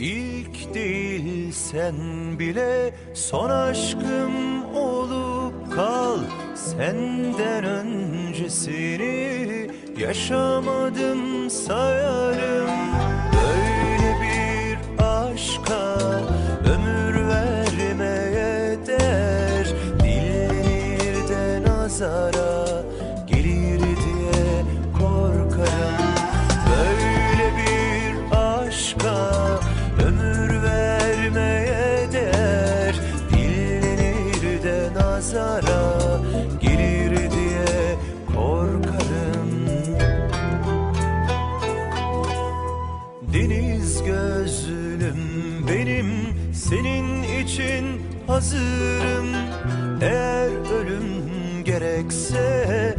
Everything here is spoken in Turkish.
İlk değil sen bile son aşkım olup kal. Senden öncesini yaşamadım sayarım. Böyle bir aşka ömür vermeye değer. Dinlenir de nazara nazara gelir diye korkarım. Deniz gözlüm benim senin için hazırım. Eğer ölüm gerekse